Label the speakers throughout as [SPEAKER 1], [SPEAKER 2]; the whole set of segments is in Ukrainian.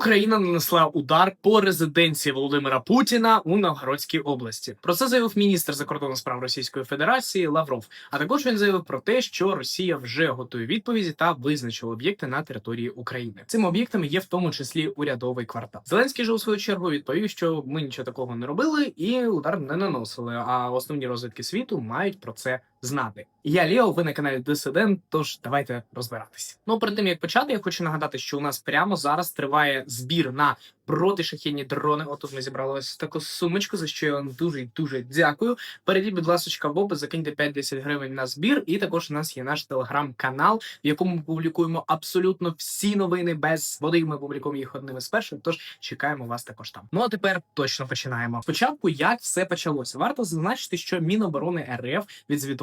[SPEAKER 1] Україна нанесла удар по резиденції Володимира Путіна у Новгородській області. Про це заявив міністр закордонних справ Російської Федерації Лавров. А також він заявив про те, що Росія вже готує відповіді та визначила об'єкти на території України. Цими об'єктами є в тому числі урядовий квартал. Зеленський же у свою чергу відповів, що ми нічого такого не робили і удар не наносили. А основні розвідки світу мають про це знати. Я Ліо, ви на каналі Дисидент. Тож давайте розбиратися. Ну перед тим як почати, я хочу нагадати, що у нас прямо зараз триває збір на протишахідні дрони. Отут ми зібрали таку сумочку, за що я вам дуже дуже дякую. Перейдіть, будь ласка, в опис, закиньте 5-10 гривень на збір. І також у нас є наш телеграм-канал, в якому ми публікуємо абсолютно всі новини без води. Ми публікуємо їх одними з перших. Тож чекаємо вас також там. Ну а тепер точно починаємо. Спочатку, як все почалося, варто зазначити, що Міноборони РФ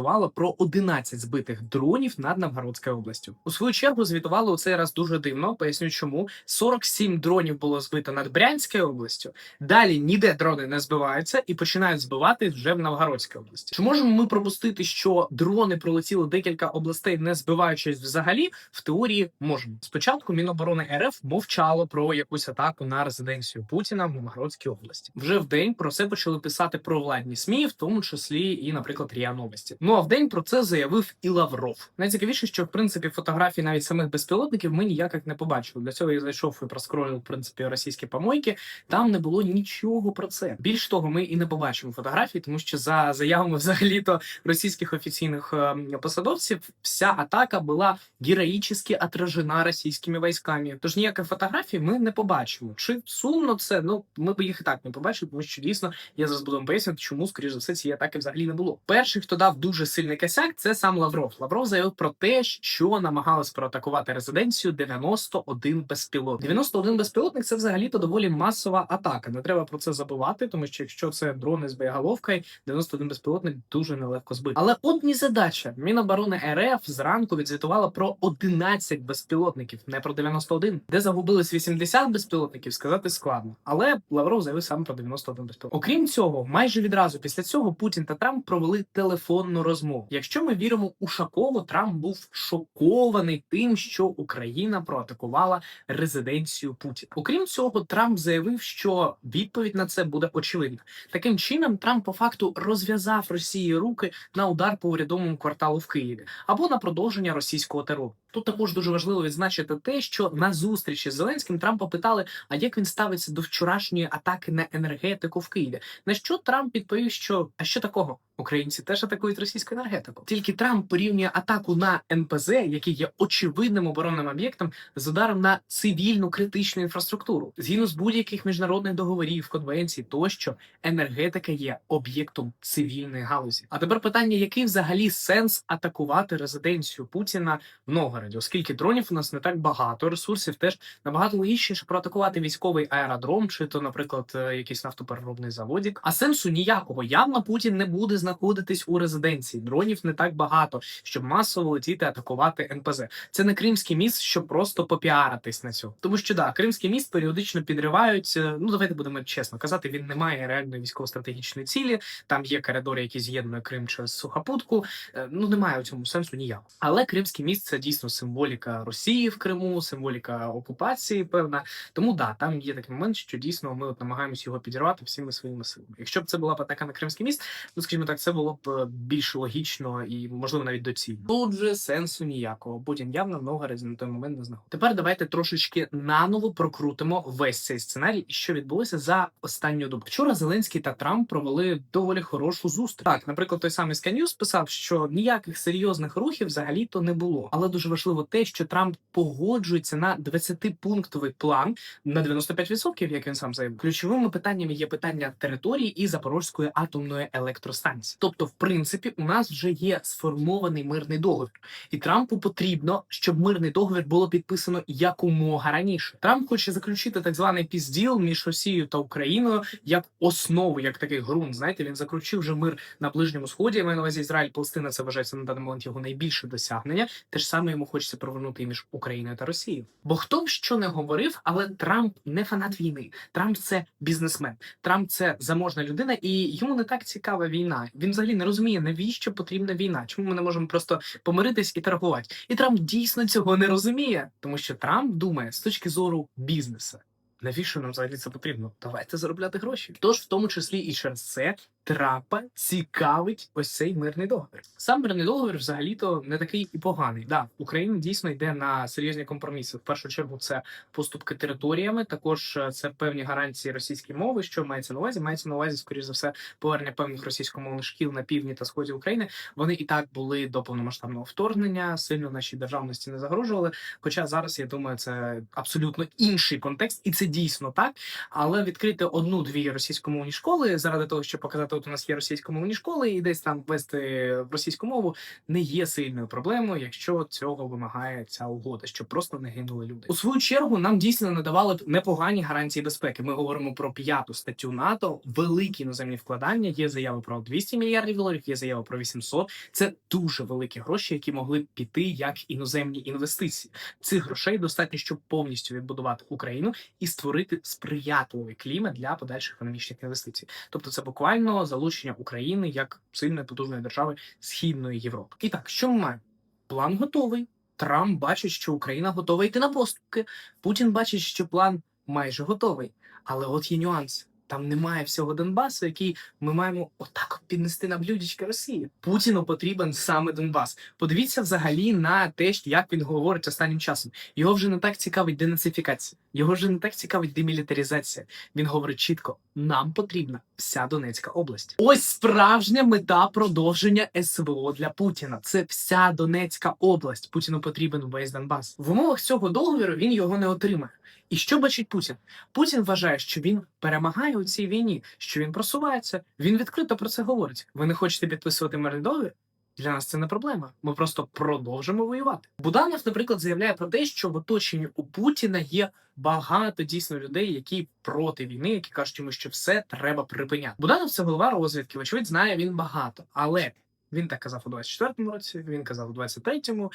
[SPEAKER 1] відзвітувало про 11 збитих дронів над Новгородською областю. У свою чергу звітували у цей раз дуже дивно. Поясню, чому 47 дронів було збито над Брянською областю. Далі ніде дрони не збиваються і починають збивати вже в Новгородській області. Чи можемо ми пропустити, що дрони пролетіли декілька областей, не збиваючись взагалі? В теорії можемо. Спочатку Міноборони РФ мовчало про якусь атаку на резиденцію Путіна в Новгородській області. Вже в день про це почали писати провладні СМІ, в тому числі і, наприклад, РІА Новості. Ну а в день про це заявив і Лавров. Найцікавіше, що в принципі фотографій навіть самих безпілотників ми ніяких не побачили. Для цього я зайшов і проскролив в принципі російські помойки. Там не було нічого про це. Більш того, ми і не побачимо фотографій, тому що за заявами взагалі-то російських офіційних е, посадовців вся атака була героїчно отражена російськими військами. Тож ніяких фотографій ми не побачимо. Чи сумно це? Ну ми б їх і так не побачили, тому що дійсно я зараз буду вам пояснювати, чому скоріш за все цієї атаки взагалі не було. Перший, хто дав дуже сильний косяк, це сам Лавров. Лавров заявив про те, що намагалась проатакувати резиденцію 91 безпілотник. 91 безпілотник це взагалі-то доволі масова атака. Не треба про це забувати, тому що якщо це дрони з боєголовкою, 91 безпілотник дуже нелегко збити. Але от не задача. Міноборони РФ зранку відзвітувала про 11 безпілотників, не про 91. Де загубились 80 безпілотників, сказати складно. Але Лавров заявив саме про 91 безпілотник. Окрім цього, майже відразу після цього Путін та Трамп провели телефонну розмову. Якщо ми віримо Ушакову, Трамп був шокований тим, що Україна проатакувала резиденцію Путіна. Окрім цього, Трамп заявив, що відповідь на це буде очевидна. Таким чином, Трамп по факту розв'язав Росії руки на удар по урядовому кварталу в Києві або на продовження російського терору. Тут також дуже важливо відзначити те, що на зустрічі з Зеленським Трампа питали, а як він ставиться до вчорашньої атаки на енергетику в Києві. На що Трамп відповів, що а що такого? Українці теж атакують російську енергетику. Тільки Трамп порівнює атаку на НПЗ, який є очевидним оборонним об'єктом, з ударом на цивільну критичну інфраструктуру. Згідно з будь-яких міжнародних договорів, конвенцій, тощо енергетика є об'єктом цивільної галузі. А тепер питання: який взагалі сенс атакувати резиденцію Путіна в Новгороді, оскільки дронів у нас не так багато, ресурсів теж набагато логічніше проатакувати військовий аеродром, чи то, наприклад, е, якийсь нафтопереробний заводік. А сенсу ніякого. Явно Путін не буде знаходитись у резиденції. Дронів не так багато, щоб масово летіти атакувати НПЗ. Це не кримський міст, щоб просто попіаритись на цьому. Тому що да, кримський міст періодично підривають. е, Ну давайте будемо чесно казати, він не має реальної військово-стратегічної цілі. Там є коридори, які з'єднує Крим через сухопутку. Е, Ну немає у цьому сенсу ніякого. Але Кримський міст це дійсно символіка Росії в Криму, символіка окупації, певна. Тому да, там є такий момент, що дійсно ми от намагаємося його підірвати всіми своїми силами. Якщо б це була б атака на Кримський міст, ну скажімо так, це було б е, більш логічно і можливо навіть доцільно. Тут же сенсу ніякого. Путін явно много на той момент не знаходив. Тепер давайте трошечки наново прокрутимо весь цей сценарій, і що відбулося за останню добу. Вчора Зеленський та Трамп провели доволі хорошу зустріч. Так, наприклад, той самий News писав, що ніяких серйозних рухів взагалі то не було. Але дуже важливо те, що Трамп погоджується на 20-пунктовий план на 95%, як він сам заявив. Ключовими питаннями є питання території і Запорозької атомної електростанції. Тобто, в принципі, у нас вже є сформований мирний договір, і Трампу потрібно, щоб мирний договір було підписано якомога раніше. Трамп хоче заключити так званий пізділ між Росією та Україною як основу, як такий ґрунт. Знаєте, він заключив вже мир на ближньому сході. Я маю на увазі Ізраїль, Палестина. Це вважається на даний момент його найбільше досягнення. Те ж саме йому хочеться провернути між Україною та Росією. Бо хто б що не говорив, але Трамп не фанат війни. Трамп це бізнесмен. Трамп це заможна людина, і йому не так цікава війна. Він взагалі не розуміє, навіщо потрібна війна. Чому ми не можемо просто помиритись і торгувати? І Трамп дійсно цього не розуміє, тому що Трамп думає з точки зору бізнесу. Навіщо нам взагалі це потрібно? Давайте заробляти гроші. Тож, в тому числі і через це Трампа цікавить ось цей мирний договір. Сам мирний договір взагалі-то не такий і поганий. Да, Україна дійсно йде на серйозні компроміси. В першу чергу це поступки територіями. Також е, це певні гарантії російської мови. Що мається на увазі? Мається на увазі, скоріш за все, повернення певних російськомовних шкіл на півдні та сході України. Вони і так були до повномасштабного вторгнення, сильно нашій державності не загрожували. Хоча зараз я думаю, це абсолютно інший контекст, і це дійсно так. Але відкрити одну-дві російськомовні школи заради того, щоб показати, от у нас є російськомовні школи, і десь там ввести російську мову не є сильною проблемою, якщо цього вимагає ця угода, щоб просто не гинули люди. У свою чергу нам дійсно надавали непогані гарантії безпеки. Ми говоримо про п'яту статтю НАТО, великі іноземні вкладання. Є заяви про 200 мільярдів доларів, є заява про 800. Це дуже великі гроші, які могли піти як іноземні інвестиції. Цих грошей достатньо, щоб повністю відбудувати Україну і створити сприятливий клімат для подальших економічних інвестицій. Тобто, це буквально залучення України як сильної потужної держави східної Європи. І так, що ми маємо? План готовий. Трамп бачить, що Україна готова йти на поступки. Путін бачить, що план майже готовий. Але от є нюанс. Там немає всього Донбасу, який ми маємо отак піднести на блюдечко Росії. Путіну потрібен саме Донбас. Подивіться взагалі на те, як він говорить останнім часом. Його вже не так цікавить денацифікація, його вже не так цікавить демілітаризація. Він говорить чітко: нам потрібна вся Донецька область. Ось справжня мета продовження СВО для Путіна. Це вся Донецька область. Путіну потрібен весь Донбас. В умовах цього договору він його не отримає. І що бачить Путін? Путін вважає, що він перемагає у цій війні, що він просувається. Він відкрито про це говорить. Ви не хочете підписувати мирний договір? Для нас це не проблема. Ми просто продовжимо воювати. Буданов, наприклад, заявляє про те, що в оточенні у Путіна є багато дійсно людей, які проти війни, які кажуть йому, що все треба припиняти. Буданов це голова розвідки. Вочевидь, знає він багато, але він так казав у 24-му році, він казав у 23-му,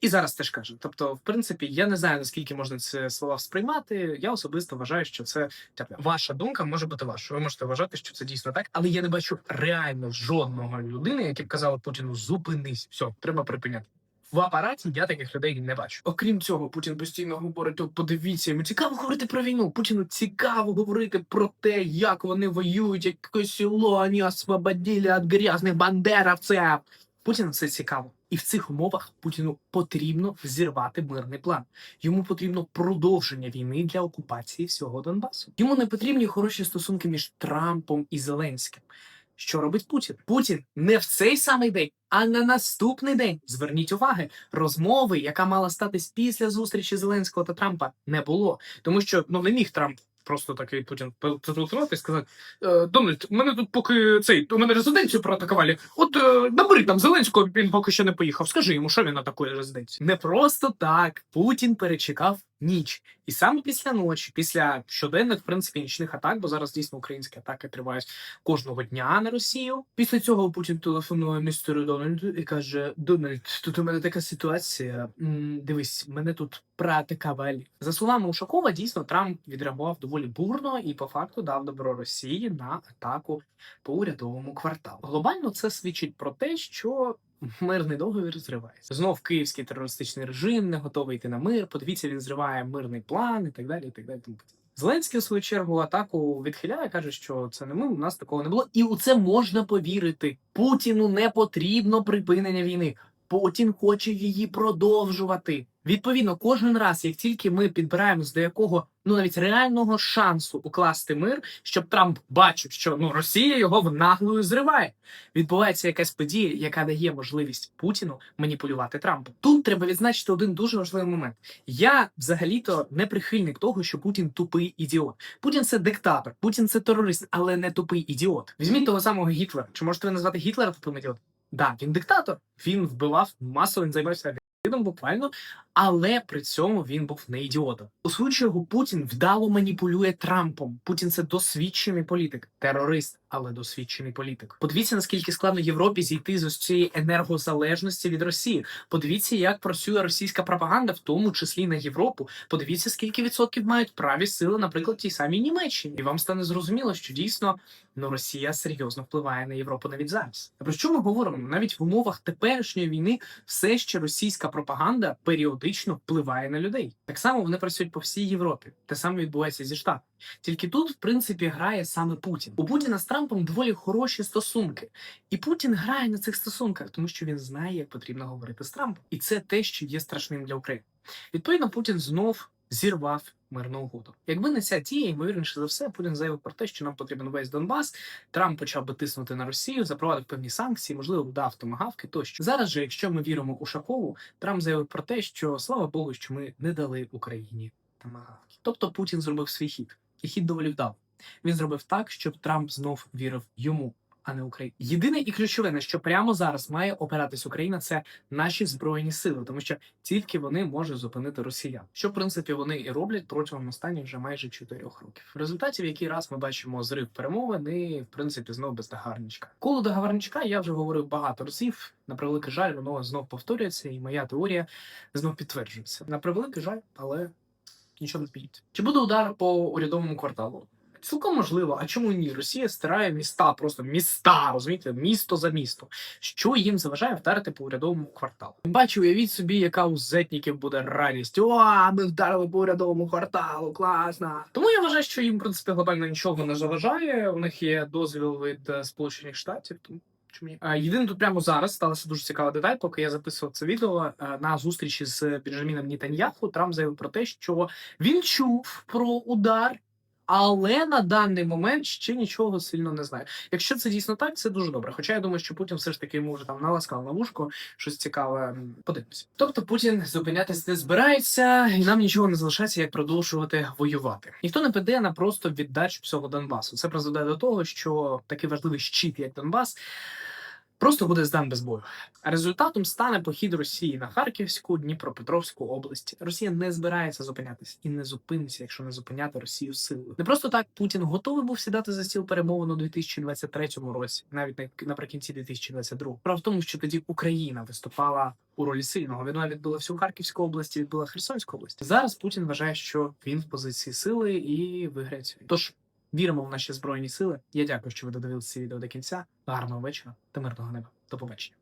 [SPEAKER 1] і зараз теж каже. Тобто, в принципі, я не знаю наскільки можна ці слова сприймати. Я особисто вважаю, що це типу, ваша думка може бути вашою. Ви можете вважати, що це дійсно так, але я не бачу реально жодного людини, яке б казало Путіну зупинись, все, треба припиняти. В апараті я таких людей не бачу. Окрім цього, Путін постійно говорить: от подивіться, йому цікаво говорити про війну. Путіну цікаво говорити про те, як вони воюють, яке село вони освободили від грязних бандеровців. Путіну це цікаво. І в цих умовах Путіну потрібно зірвати мирний план. Йому потрібно продовження війни для окупації всього Донбасу. Йому не потрібні хороші стосунки між Трампом і Зеленським. Що робить Путін? Путін не в цей самий день, а на наступний день. Зверніть уваги, розмови, яка мала статись після зустрічі Зеленського та Трампа, не було, тому що ну не міг Трамп. Просто такий Путін зателефонувати і сказати: «Е, Дональд, мене тут поки цей у мене резиденцію проатакували. От е, набери там Зеленського, він поки що не поїхав. Скажи йому, що він на такої резиденції. Не просто так. Путін перечекав ніч. І саме після ночі, після щоденних, в принципі, нічних атак, бо зараз дійсно українські атаки тривають кожного дня на Росію. Після цього Путін телефонує містеру Дональду і каже: Дональд, тут у мене така ситуація. Дивись, мене тут проатакували. За словами Ушакова, дійсно Трамп відреагував доволі бурно і по факту дав добро Росії на атаку по урядовому кварталу. Глобально це свідчить про те, що. Мирний договір зривається. Знов київський терористичний режим не готовий йти на мир. Подивіться, він зриває мирний план і так далі. І так далі. тому. Зеленський в свою чергу атаку відхиляє, каже, що це не ми. У нас такого не було, і у це можна повірити. Путіну не потрібно припинення війни. Путін хоче її продовжувати. Відповідно, кожен раз, як тільки ми підбираємось до якого ну навіть реального шансу укласти мир, щоб Трамп бачив, що ну Росія його в наглою зриває. Відбувається якась подія, яка дає можливість Путіну маніпулювати Трампом. Тут треба відзначити один дуже важливий момент. Я взагалі-то не прихильник того, що Путін тупий ідіот. Путін це диктатор, Путін це терорист, але не тупий ідіот. Візьміть того самого Гітлера. Чи можете ви назвати Гітлера тупим ідіотом? Да, він диктатор. Він вбивав масово, він займався геноцидом буквально, але при цьому він був не ідіотом. У свою чергу Путін вдало маніпулює Трампом. Путін це досвідчений політик, терорист, але досвідчений політик. Подивіться, наскільки складно Європі зійти з ось цієї енергозалежності від Росії. Подивіться, як працює російська пропаганда, в тому числі на Європу. Подивіться, скільки відсотків мають праві сили, наприклад, тій самій Німеччині, і вам стане зрозуміло, що дійсно ну Росія серйозно впливає на Європу навіть зараз. Про що ми говоримо? Навіть в умовах теперішньої війни все ще російська пропаганда періодично фактично впливає на людей. Так само вони працюють по всій Європі. Те саме відбувається зі штатами. Тільки тут, в принципі, грає саме Путін. У Путіна з Трампом доволі хороші стосунки, і Путін грає на цих стосунках, тому що він знає, як потрібно говорити з Трампом, і це те, що є страшним для України. Відповідно, Путін знов зірвав мирну угоду. Якби не ця дія, ймовірніше за все, Путін заявив про те, що нам потрібен весь Донбас. Трамп почав би тиснути на Росію, запровадив певні санкції, можливо, дав томагавки тощо. Зараз же, якщо ми віримо Ушакову, Трамп заявив про те, що слава Богу, що ми не дали Україні томагавки. Тобто Путін зробив свій хід, і хід доволі вдав. Він зробив так, щоб Трамп знов вірив йому. А не Україні. Єдине і ключове, на що прямо зараз має опиратись Україна, це наші збройні сили, тому що тільки вони можуть зупинити росіян. Що в принципі вони і роблять протягом останніх вже майже чотирьох років. В результаті, в який раз ми бачимо зрив перемовин і в принципі знов без догарничка. Коло догарничка я вже говорив багато разів. На превеликий жаль, воно знов повторюється, і моя теорія знов підтверджується. На превеликий жаль, але нічого не зміниться. Чи буде удар по урядовому кварталу? Цілком можливо, а чому ні? Росія стирає міста, просто міста, розумієте, місто за місто. Що їм заважає вдарити по урядовому кварталу? Бачу, уявіть собі, яка у зетників буде радість. О, ми вдарили по урядовому кварталу, класно. Тому я вважаю, що їм в принципі глобально нічого не заважає. У них є дозвіл від е, Сполучених Штатів. Тому ні? Єдине тут прямо зараз сталася дуже цікава деталь. Поки я записував це відео е, на зустрічі з Бенджаміном Нітаньяху, Трамп заявив про те, що він чув про удар. Але на даний момент ще нічого сильно не знаю. Якщо це дійсно так, це дуже добре. Хоча я думаю, що Путін все ж таки вже там наласкав на вушко, щось цікаве. Подивимось. Тобто Путін зупинятись не збирається, і нам нічого не залишається, як продовжувати воювати. Ніхто не піде на просто віддачу всього Донбасу. Це призведе до того, що такий важливий щит, як Донбас. Просто буде здан без бою. Результатом стане похід Росії на Харківську, Дніпропетровську області. Росія не збирається зупинятись і не зупиниться, якщо не зупиняти Росію силою. Не просто так Путін готовий був сідати за стіл перемовин у 2023 році, навіть на- наприкінці 2022. Справа в тому, що тоді Україна виступала у ролі сильного. Вона відбила всю Харківську область, відбила Херсонську область. Зараз Путін вважає, що він в позиції сили і виграє цю. Тож віримо в наші збройні сили. Я дякую, що ви додивилися відео до кінця. Гарного вечора та мирного неба. До побачення.